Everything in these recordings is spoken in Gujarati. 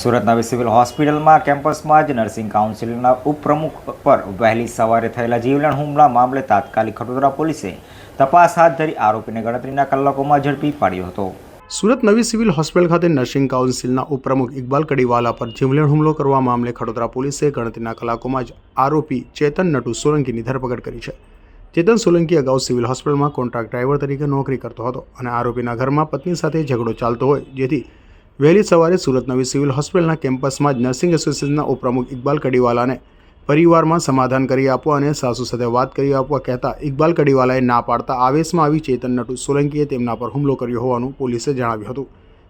સુરત નવી સિવિલ હોસ્પિટલમાં, કેમ્પસમાં જ નર્સિંગ કાઉન્સિલના ઉપપ્રમુખ પર વહેલી સવારે થયેલા જીવલેણ હુમલા મામલે તાત્કાલિક ખટોદરા પોલીસે તપાસ હાથ ધરી આરોપીને ગણતરીના કલાકોમાં ઝડપી પાડ્યો હતો. સુરત નવી સિવિલ હોસ્પિટલ ખાતે નર્સિંગ કાઉન્સિલના ઉપપ્રમુખ ઇકબાલ કડીવાલા પર જીવલેણ હુમલો કરવા મામલે ખડોદરા પોલીસે ગણતરીના કલાકોમાં જ આરોપી ચેતન નટુ સોલંકીની ધરપકડ કરી છે. ચેતન સોલંકી અગાઉ સિવિલ હોસ્પિટલમાં કોન્ટ્રાક્ટ ડ્રાઈવર તરીકે નોકરી કરતો હતો અને આરોપીના ઘરમાં પત્ની સાથે ઝઘડો ચાલતો હોય, જેથી વહેલી સવારે સુરત નવી સિવિલ હોસ્પિટલના કેમ્પસમાં જ નર્સિંગ એસોસિએશનના ઉપપ્રમુખ ઇકબાલ કડીવાલાને પરિવારમાં સમાધાન કરી આપવા અને સાસુ સાથે વાત કરી આપવા કહેતા ઇકબાલ કડીવાલાએ ના પાડતા આવેશમાં આવી ચેતન નટુ સોલંકીએ તેમના પર હુમલો કર્યો હોવાનું પોલીસે જણાવ્યું હતું.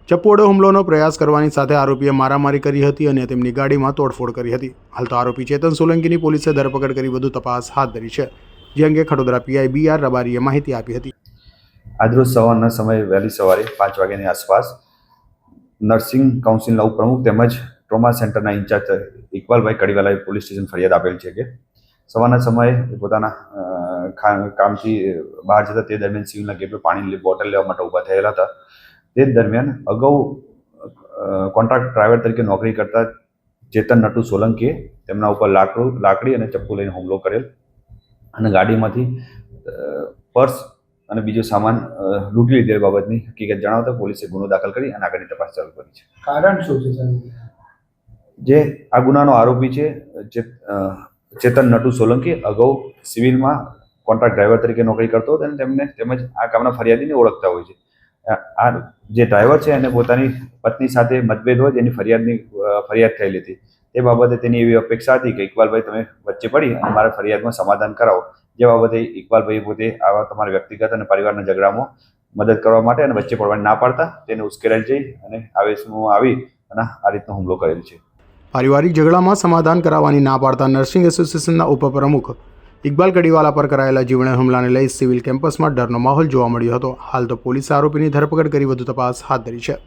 ચપ્પોડો હુમલોનો પ્રયાસ કરવાની સાથે આરોપીએ મારામારી કરી હતી અને તેમની ગાડીમાં તોડફોડ કરી હતી. હાલ તો આરોપી ચેતન સોલંકીની પોલીસે ધરપકડ કરી વધુ તપાસ હાથ ધરી છે. જે અંગે ખડોદરા પીઆઈ બી આર રબારીએ માહિતી આપી હતી. આજરોજ સવારના સમયે વહેલી સવારે પાંચ વાગ્યાની આસપાસ નર્સિંગ કાઉન્સિલના ઉપપ્રમુખ તેમજ ટ્રોમા સેન્ટરના ઇન્ચાર્જ ઇકબાલભાઈ કડીવાલાએ પોલીસ સ્ટેશન ફરિયાદ આપેલ છે કે સવારના સમયે પોતાના કામથી બહાર જતા તે દરમિયાન સિવિલના ગેટ પર પાણીની બોટલ લેવા માટે ઊભા થયેલા હતા. તે દરમિયાન અગાઉ કોન્ટ્રાક્ટ ડ્રાઈવર તરીકે નોકરી કરતા ચેતન નટુ સોલંકીએ તેમના ઉપર લાકડું, લાકડી અને ચપ્પુ લઈને હુમલો કરેલ અને ગાડીમાંથી પર્સ અને બીજો સામાન લૂંટી લીધેલ બાબતની હકીકત જણાવતા પોલીસે ગુનો દાખલ કરી અને આગળની તપાસ ચાલુ કરી છે. કારણ શું છે જે આ ગુનાનો આરોપી છે ચેત- ચેતન નટુ સોલંકી અગાઉ સિવિલમાં કોન્ટ્રાક્ટ ડ્રાઈવર તરીકે નોકરી કરતો હતો અને તેમને તેમજ આ કામના ફરિયાદીને ઓળખતા હોય છે. આ- આ જે ડ્રાઈવર છે એને પોતાની પત્ની સાથે મતભેદ હોય જેની ફરિયાદની ફરિયાદ થયેલી હતી. તે બાબતે તેની એવી અપેક્ષા હતી કે ઇકબાલભાઈ તમે વચ્ચે પડી અને મારા ફરિયાદમાં સમાધાન કરાવો. જે બાબતે ઇકબાલભાઈ પોતે આવા તમારા વ્યક્તિગત અને પરિવારના ઝઘડામાં મદદ કરવા માટે અને વચ્ચે પડવાની ના પાડતા તેને ઉશ્કેરાઈ જઈ અને આવેશમાં આવી અને આ રીતનો હુમલો કરેલ છે. પારિવારિક ઝઘડામાં સમાધાન કરાવવાની ના પાડતા નર્સિંગ એસોસિએશનના ઉપપ્રમુખ ઇકબાલ કડીવાલા પર કરાયેલા જીવણે હુમલાને લઈ સિવિલ કેમ્પસમાં ડરનો માહોલ જોવા મળ્યો હતો. હાલ તો પોલીસે આરોપીની ધરપકડ કરી વધુ તપાસ હાથ ધરી છે.